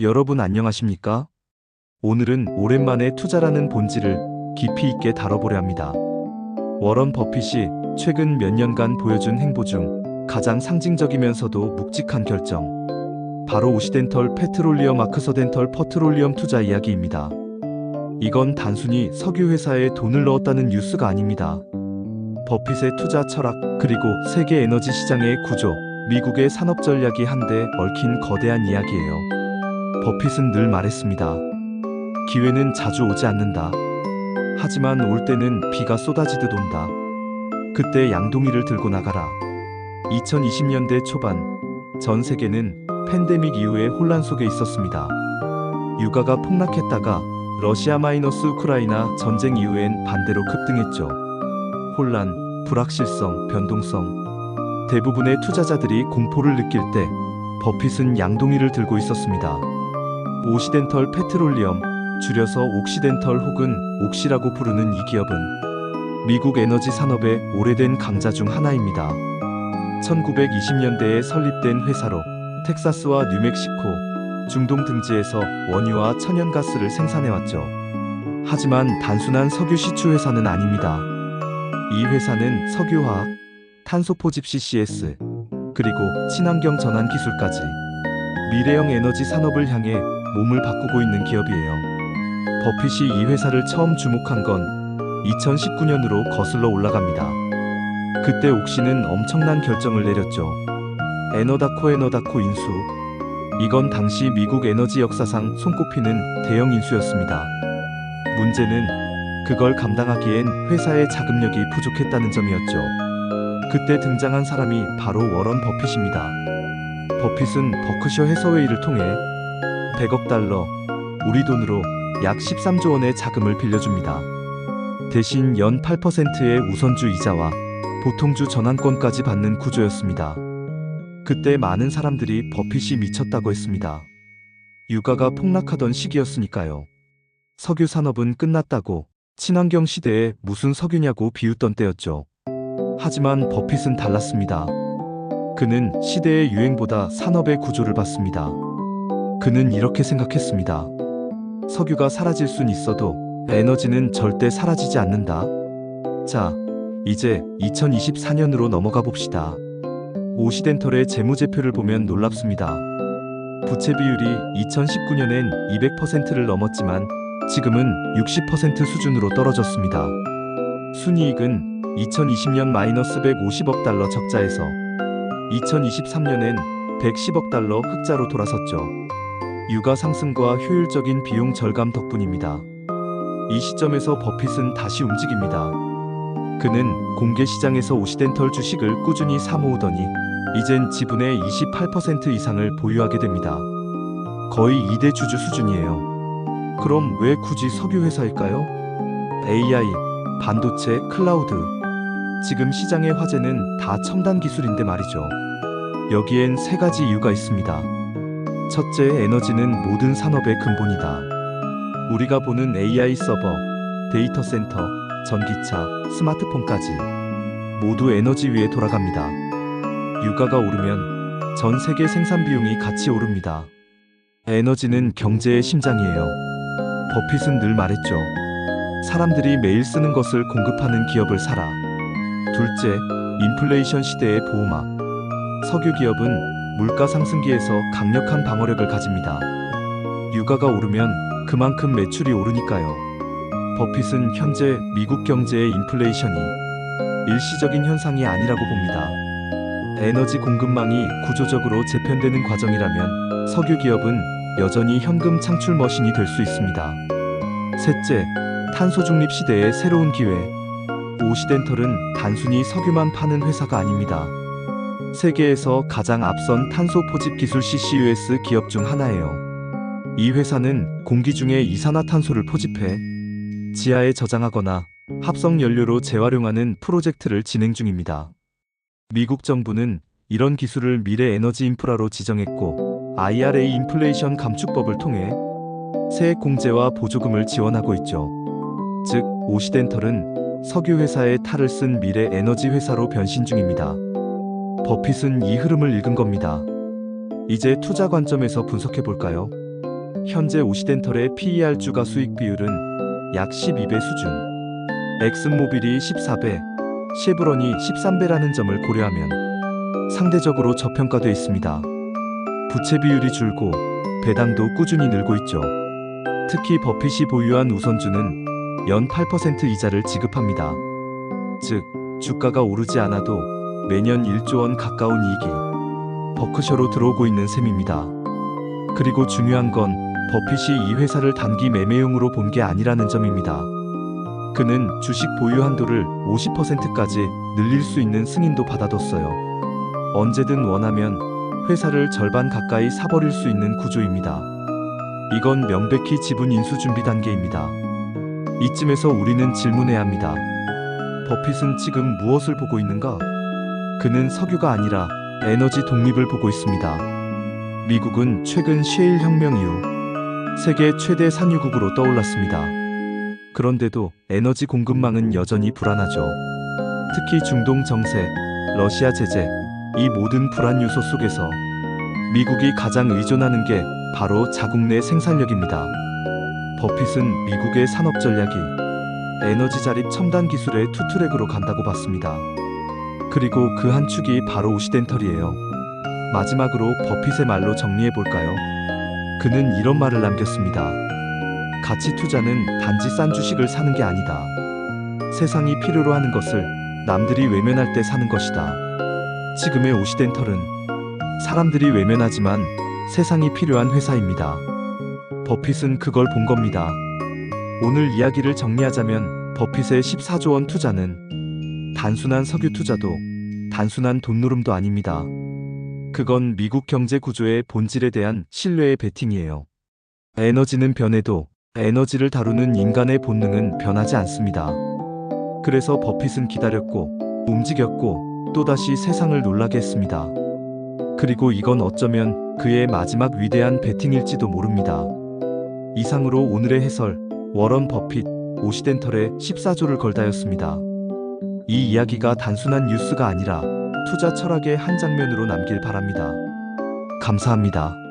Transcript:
여러분 안녕하십니까? 오늘은 오랜만에 투자라는 본질을 깊이 있게 다뤄보려 합니다. 워런 버핏이 최근 몇 년간 보여준 행보 중 가장 상징적이면서도 묵직한 결정. 바로 오시덴털 페트롤리엄 아크서덴털 퍼트롤리엄 투자 이야기입니다. 이건 단순히 석유 회사에 돈을 넣었다는 뉴스가 아닙니다. 버핏의 투자 철학, 그리고 세계 에너지 시장의 구조, 미국의 산업 전략이 한데 얽힌 거대한 이야기예요. 버핏은 늘 말했습니다. 기회는 자주 오지 않는다. 하지만 올 때는 비가 쏟아지듯 온다. 그때 양동이를 들고 나가라. 2020년대 초반, 전 세계는 팬데믹 이후의 혼란 속에 있었습니다. 유가가 폭락했다가 러시아 마이너스 우크라이나 전쟁 이후엔 반대로 급등했죠. 혼란, 불확실성, 변동성. 대부분의 투자자들이 공포를 느낄 때 버핏은 양동이를 들고 있었습니다. 오시덴털 페트롤리엄, 줄여서 옥시덴털 혹은 옥시라고 부르는 이 기업은 미국 에너지 산업의 오래된 강자 중 하나입니다. 1920년대에 설립된 회사로 텍사스와 뉴멕시코, 중동 등지에서 원유와 천연가스를 생산해왔죠. 하지만 단순한 석유 시추 회사는 아닙니다. 이 회사는 석유화학, 탄소 포집 CCS, 그리고 친환경 전환 기술까지 미래형 에너지 산업을 향해 몸을 바꾸고 있는 기업이에요. 버핏이 이 회사를 처음 주목한 건 2019년으로 거슬러 올라갑니다. 그때 옥시는 엄청난 결정을 내렸죠. 에너다코 에너다코 인수. 이건 당시 미국 에너지 역사상 손꼽히는 대형 인수였습니다. 문제는 그걸 감당하기엔 회사의 자금력이 부족했다는 점이었죠. 그때 등장한 사람이 바로 워런 버핏입니다. 버핏은 버크셔 해서웨이를 통해 100억 달러, 우리 돈으로 약 13조 원의 자금을 빌려줍니다. 대신 연 8%의 우선주 이자와 보통주 전환권까지 받는 구조였습니다. 그때 많은 사람들이 버핏이 미쳤다고 했습니다. 유가가 폭락하던 시기였으니까요. 석유 산업은 끝났다고 친환경 시대에 무슨 석유냐고 비웃던 때였죠. 하지만 버핏은 달랐습니다. 그는 시대의 유행보다 산업의 구조를 봤습니다. 그는 이렇게 생각했습니다. 석유가 사라질 순 있어도 에너지는 절대 사라지지 않는다. 자, 이제 2024년으로 넘어가 봅시다. 오시덴털의 재무제표를 보면 놀랍습니다. 부채 비율이 2019년엔 200%를 넘었지만 지금은 60% 수준으로 떨어졌습니다. 순이익은 2020년 마이너스 150억 달러 적자에서 2023년엔 110억 달러 흑자로 돌아섰죠. 유가 상승과 효율적인 비용 절감 덕분입니다. 이 시점에서 버핏은 다시 움직입니다. 그는 공개 시장에서 오시덴털 주식을 꾸준히 사모으더니 이젠 지분의 28% 이상을 보유하게 됩니다. 거의 2대 주주 수준이에요. 그럼 왜 굳이 석유 회사일까요? AI, 반도체, 클라우드. 지금 시장의 화제는 다 첨단 기술인데 말이죠. 여기엔 세 가지 이유가 있습니다. 첫째, 에너지는 모든 산업의 근본이다. 우리가 보는 AI 서버, 데이터 센터, 전기차, 스마트폰까지 모두 에너지 위에 돌아갑니다. 유가가 오르면 전 세계 생산 비용이 같이 오릅니다. 에너지는 경제의 심장이에요. 버핏은 늘 말했죠. 사람들이 매일 쓰는 것을 공급하는 기업을 사라. 둘째, 인플레이션 시대의 보호막. 석유 기업은 물가 상승기에서 강력한 방어력을 가집니다. 유가가 오르면 그만큼 매출이 오르니까요. 버핏은 현재 미국 경제의 인플레이션이 일시적인 현상이 아니라고 봅니다. 에너지 공급망이 구조적으로 재편되는 과정이라면 석유 기업은 여전히 현금 창출 머신이 될 수 있습니다. 셋째, 탄소 중립 시대의 새로운 기회. 오시덴털은 단순히 석유만 파는 회사가 아닙니다. 세계에서 가장 앞선 탄소 포집 기술 CCUS 기업 중 하나예요. 이 회사는 공기 중에 이산화탄소를 포집해 지하에 저장하거나 합성 연료로 재활용하는 프로젝트를 진행 중입니다. 미국 정부는 이런 기술을 미래 에너지 인프라로 지정했고 IRA 인플레이션 감축법을 통해 세액 공제와 보조금을 지원하고 있죠. 즉, 오시덴털은 석유 회사의 탈을 쓴 미래 에너지 회사로 변신 중입니다. 버핏은 이 흐름을 읽은 겁니다. 이제 투자 관점에서 분석해 볼까요? 현재 오시덴털의 PER 주가 수익 비율은 약 12배 수준. 엑슨모빌이 14배, 쉐브론이 13배라는 점을 고려하면 상대적으로 저평가돼 있습니다. 부채 비율이 줄고 배당도 꾸준히 늘고 있죠. 특히 버핏이 보유한 우선주는 연 8% 이자를 지급합니다. 즉, 주가가 오르지 않아도 매년 1조 원 가까운 이익이 버크셔로 들어오고 있는 셈입니다. 그리고 중요한 건 버핏이 이 회사를 단기 매매용으로 본 게 아니라는 점입니다. 그는 주식 보유 한도를 50%까지 늘릴 수 있는 승인도 받아뒀어요. 언제든 원하면 회사를 절반 가까이 사버릴 수 있는 구조입니다. 이건 명백히 지분 인수 준비 단계입니다. 이쯤에서 우리는 질문해야 합니다. 버핏은 지금 무엇을 보고 있는가? 그는 석유가 아니라 에너지 독립을 보고 있습니다. 미국은 최근 셰일 혁명 이후 세계 최대 산유국으로 떠올랐습니다. 그런데도 에너지 공급망은 여전히 불안하죠. 특히 중동 정세, 러시아 제재, 이 모든 불안 요소 속에서 미국이 가장 의존하는 게 바로 자국 내 생산력입니다. 버핏은 미국의 산업 전략이 에너지 자립 첨단 기술의 투트랙으로 간다고 봤습니다. 그리고 그 한 축이 바로 오시덴털이에요. 마지막으로 버핏의 말로 정리해 볼까요? 그는 이런 말을 남겼습니다. 가치 투자는 단지 싼 주식을 사는 게 아니다. 세상이 필요로 하는 것을 남들이 외면할 때 사는 것이다. 지금의 오시덴털은 사람들이 외면하지만 세상이 필요한 회사입니다. 버핏은 그걸 본 겁니다. 오늘 이야기를 정리하자면 버핏의 14조 원 투자는 단순한 석유 투자도 단순한 돈노름도 아닙니다. 그건 미국 경제 구조의 본질에 대한 신뢰의 베팅이에요. 에너지는 변해도 에너지를 다루는 인간의 본능은 변하지 않습니다. 그래서 버핏은 기다렸고 움직였고 또다시 세상을 놀라게 했습니다. 그리고 이건 어쩌면 그의 마지막 위대한 베팅일지도 모릅니다. 이상으로 오늘의 해설 워런 버핏 오시덴털의 14조를 걸다였습니다. 이 이야기가 단순한 뉴스가 아니라 투자 철학의 한 장면으로 남길 바랍니다. 감사합니다.